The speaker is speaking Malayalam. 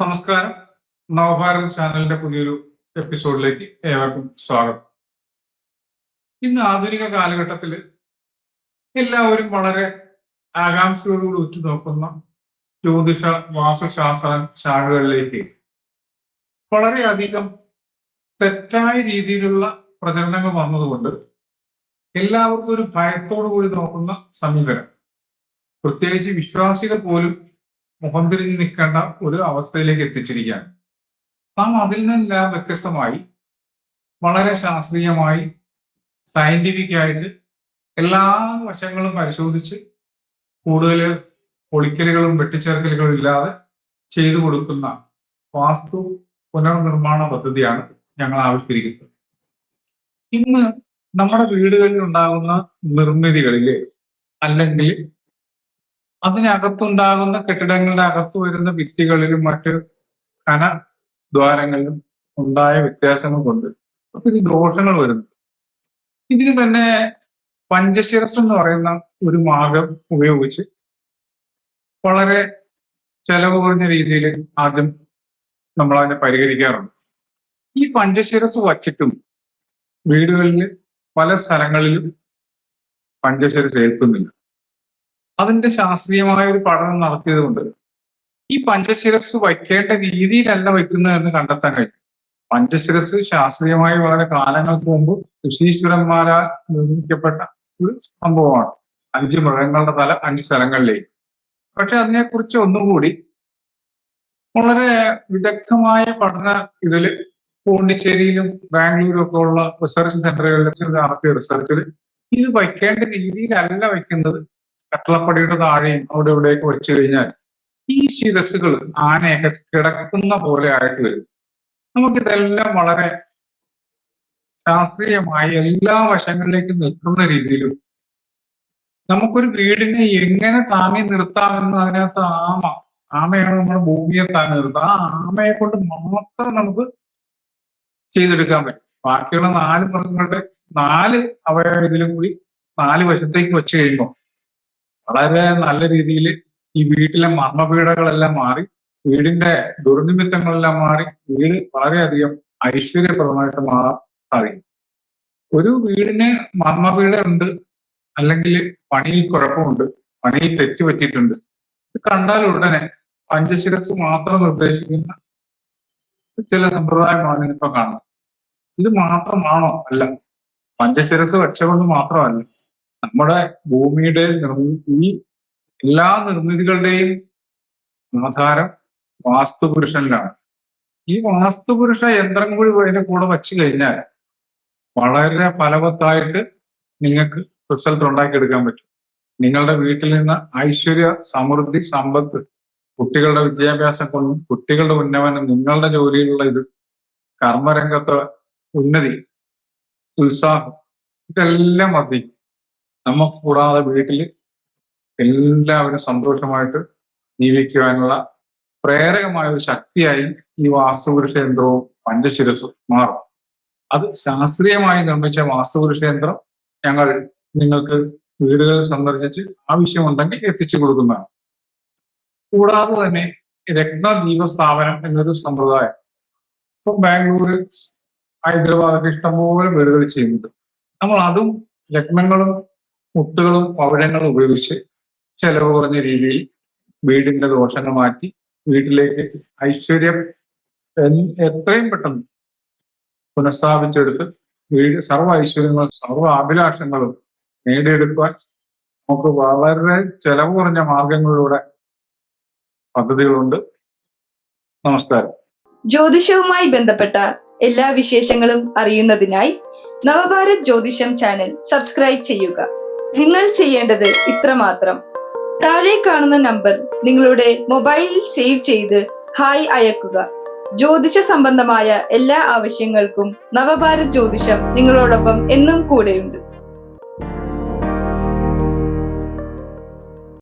നമസ്കാരം. നവഭാരത് ചാനലിന്റെ പുതിയൊരു എപ്പിസോഡിലേക്ക് ഏവർക്കും സ്വാഗതം. ഇന്ന് ആധുനിക കാലഘട്ടത്തിൽ എല്ലാവരും വളരെ ആകാംക്ഷയോടുകൂടി ഉറ്റുനോക്കുന്ന ജ്യോതിഷ വാസ്തുശാസ്ത്ര ശാഖകളിലേക്ക് വളരെയധികം തെറ്റായ രീതിയിലുള്ള പ്രചരണങ്ങൾ വന്നതുകൊണ്ട് എല്ലാവർക്കും ഒരു ഭയത്തോടു കൂടി നോക്കുന്ന സമീപനം. പ്രത്യേകിച്ച് വിശ്വാസികൾ പോലും മുഖം തിരിഞ്ഞ് നിൽക്കേണ്ട ഒരു അവസ്ഥയിലേക്ക് എത്തിച്ചിരിക്കുകയാണ്. നാം അതിൽ നിന്നെല്ലാം വ്യത്യസ്തമായി വളരെ ശാസ്ത്രീയമായി സയന്റിഫിക് ആയിട്ട് എല്ലാ വശങ്ങളും പരിശോധിച്ച് കൂടുതൽ പൊളിക്കലുകളും വെട്ടിച്ചേർക്കലുകളും ഇല്ലാതെ ചെയ്തു കൊടുക്കുന്ന വാസ്തു പുനർനിർമ്മാണ പദ്ധതിയാണ് ഞങ്ങൾ ആവിഷ്കരിക്കുന്നത്. ഇന്ന് നമ്മുടെ വീടുകളിൽ ഉണ്ടാകുന്ന നിർമ്മിതികളിൽ അല്ലെങ്കിൽ അതിനകത്തുണ്ടാകുന്ന കെട്ടിടങ്ങളുടെ അകത്ത് വരുന്ന ഭിത്തികളിലും മറ്റ് കന ദ്വാരങ്ങളിലും ഉണ്ടായ വ്യത്യാസങ്ങൾ കൊണ്ട് ഒത്തിരി ദോഷങ്ങൾ വരുന്നു. ഇതിന് തന്നെ പഞ്ചശിരസ് എന്ന് പറയുന്ന ഒരു മാർഗം ഉപയോഗിച്ച് വളരെ ചെലവ് കുറഞ്ഞ രീതിയിൽ ആദ്യം നമ്മൾ അതിനെ പരിഹരിക്കാറുണ്ട്. ഈ പഞ്ചശിരസ് വച്ചിട്ടും വീടുകളിൽ പല സ്ഥലങ്ങളിലും പഞ്ചശിരസ് ഏൽക്കുന്നില്ല. അതിന്റെ ശാസ്ത്രീയമായ ഒരു പഠനം നടത്തിയത് കൊണ്ട് ഈ പഞ്ചശിരസ് വയ്ക്കേണ്ട രീതിയിലല്ല വയ്ക്കുന്നത് എന്ന് കണ്ടെത്താൻ കഴിയും. പഞ്ചശിരസ് ശാസ്ത്രീയമായി വളരെ കാലങ്ങൾക്ക് മുമ്പ് ഋഷീശ്വരന്മാരാൽ നിർമ്മിക്കപ്പെട്ട ഒരു സംഭവമാണ്. അഞ്ച് മൃഗങ്ങളുടെ തല അഞ്ച് സ്ഥലങ്ങളിലേക്ക്. പക്ഷെ അതിനെക്കുറിച്ച് ഒന്നുകൂടി വളരെ വിദഗ്ധമായ പഠന ഇതിൽ പോണ്ടിച്ചേരിയിലും ബാംഗ്ലൂരും ഒക്കെ ഉള്ള റിസർച്ച് സെന്ററുകളിലും നടത്തിയ റിസർച്ചിൽ ഇത് വയ്ക്കേണ്ട രീതിയിലല്ല വയ്ക്കുന്നത്. കട്ടളപ്പടിയുടെ താഴെയും അവിടെ ഇവിടെയൊക്കെ വെച്ചു കഴിഞ്ഞാൽ ഈ ശിരസുകൾ ആനയൊക്കെ കിടക്കുന്ന പോലെ ആയിട്ട് വരും. നമുക്കിതെല്ലാം വളരെ ശാസ്ത്രീയമായി എല്ലാ വശങ്ങളിലേക്കും നിൽക്കുന്ന രീതിയിലും നമുക്കൊരു വീടിനെ എങ്ങനെ താങ്ങി നിർത്താമെന്ന് അതിനകത്ത് ആമ ആമയാണ് നമ്മുടെ ഭൂമിയെ താങ്ങി നിർത്തുക. ആ ആമയെ കൊണ്ട് മാത്രം നമുക്ക് ചെയ്തെടുക്കാൻ പറ്റും. ബാക്കിയുള്ള നാല് മൃഗങ്ങളുടെ നാല് അവയവ ഇതിലും കൂടി നാല് വശത്തേക്ക് വെച്ച് കഴിയുമ്പോൾ വളരെ നല്ല രീതിയിൽ ഈ വീട്ടിലെ മർമ്മപീഠകളെല്ലാം മാറി വീടിന്റെ ദുർനിമിത്തങ്ങളെല്ലാം മാറി വീട് വളരെയധികം ഐശ്വര്യപ്രദമായിട്ട് മാറാൻ സാധിക്കും. ഒരു വീടിന് മർമ്മപീഠ ഉണ്ട് അല്ലെങ്കിൽ പണിയിൽ കുഴപ്പമുണ്ട് പണിയിൽ തെറ്റ് പറ്റിയിട്ടുണ്ട് ഇത് കണ്ടാൽ ഉടനെ പഞ്ചശിരസ് മാത്രം നിർദ്ദേശിക്കുന്ന ചില സമ്പ്രദായമാണ് ഇപ്പൊ കാണുന്നത്. ഇത് മാത്രമാണോ അല്ല പഞ്ചശിരസ് വെച്ചുകൊണ്ട് മാത്രമല്ല നമ്മുടെ ഭൂമിയുടെ ഈ എല്ലാ നിർമ്മിതികളുടെയും ആധാരം വാസ്തുപുരുഷനിലാണ്. ഈ വാസ്തുപുരുഷ യന്ത്രം കൂടി അതിന്റെ കൂടെ വച്ചു കഴിഞ്ഞാൽ വളരെ ഫലവത്തായിട്ട് നിങ്ങൾക്ക് റിസൾട്ട് ഉണ്ടാക്കിയെടുക്കാൻ പറ്റും. നിങ്ങളുടെ വീട്ടിൽ നിന്ന് ഐശ്വര്യ സമൃദ്ധി സമ്പത്ത് കുട്ടികളുടെ വിദ്യാഭ്യാസം കൊണ്ടും കുട്ടികളുടെ ഉന്നമനം നിങ്ങളുടെ ജോലിയിലുള്ള ഇത് കർമ്മരംഗത്തെ ഉന്നതി ഉത്സാഹം ഇതെല്ലാം വർദ്ധിക്കും. നമുക്ക് കൂടാതെ വീട്ടിൽ എല്ലാവരും സന്തോഷമായിട്ട് ജീവിക്കുവാനുള്ള പ്രേരകമായ ഒരു ശക്തിയായി ഈ വാസ്തുപുരുഷ യന്ത്രവും പഞ്ചശിരസും മാറും. അത് ശാസ്ത്രീയമായി നിർമ്മിച്ച വാസ്തുപുരുഷ യന്ത്രം ഞങ്ങൾ നിങ്ങൾക്ക് വീടുകളിൽ സന്ദർശിച്ച് ആവശ്യമുണ്ടെങ്കിൽ എത്തിച്ചു കൊടുക്കുന്നതാണ്. കൂടാതെ തന്നെ രത്നദീപ സ്ഥാപനം എന്നൊരു സമ്പ്രദായം. ഇപ്പം ബാംഗ്ലൂർ ഹൈദരാബാദൊക്കെ ഇഷ്ടംപോലെ വീടുകൾ ചെയ്യുന്നുണ്ട്. നമ്മൾ അതും രത്നങ്ങളും മുത്തുകളും പവിഴങ്ങളും ഉപയോഗിച്ച് ചെലവ് കുറഞ്ഞ രീതിയിൽ വീടിന്റെ ദോഷങ്ങൾ മാറ്റി വീട്ടിലേക്ക് ഐശ്വര്യം എത്രയും പെട്ടെന്ന് പുനഃസ്ഥാപിച്ചെടുത്ത് വീട് സർവ ഐശ്വര്യങ്ങളും സർവ അഭിലാഷങ്ങളും നേടിയെടുക്കുവാൻ നമുക്ക് വളരെ ചെലവ് കുറഞ്ഞ മാർഗങ്ങളിലൂടെ പദ്ധതികളുണ്ട്. നമസ്കാരം. ജ്യോതിഷവുമായി ബന്ധപ്പെട്ട എല്ലാ വിശേഷങ്ങളും അറിയുന്നതിനായി നവഭാരത് ജ്യോതിഷം ചാനൽ സബ്സ്ക്രൈബ് ചെയ്യുക. നിങ്ങൾ ചെയ്യേണ്ടത് ഇത്രമാത്രം താഴെ കാണുന്ന നമ്പർ നിങ്ങളുടെ മൊബൈലിൽ സേവ് ചെയ്ത് ഹായ് അയക്കുക. ജ്യോതിഷ സംബന്ധമായ എല്ലാ ആവശ്യങ്ങൾക്കും നവഭാരത് ജ്യോതിഷം നിങ്ങളോടൊപ്പം എന്നും കൂടെയുണ്ട്.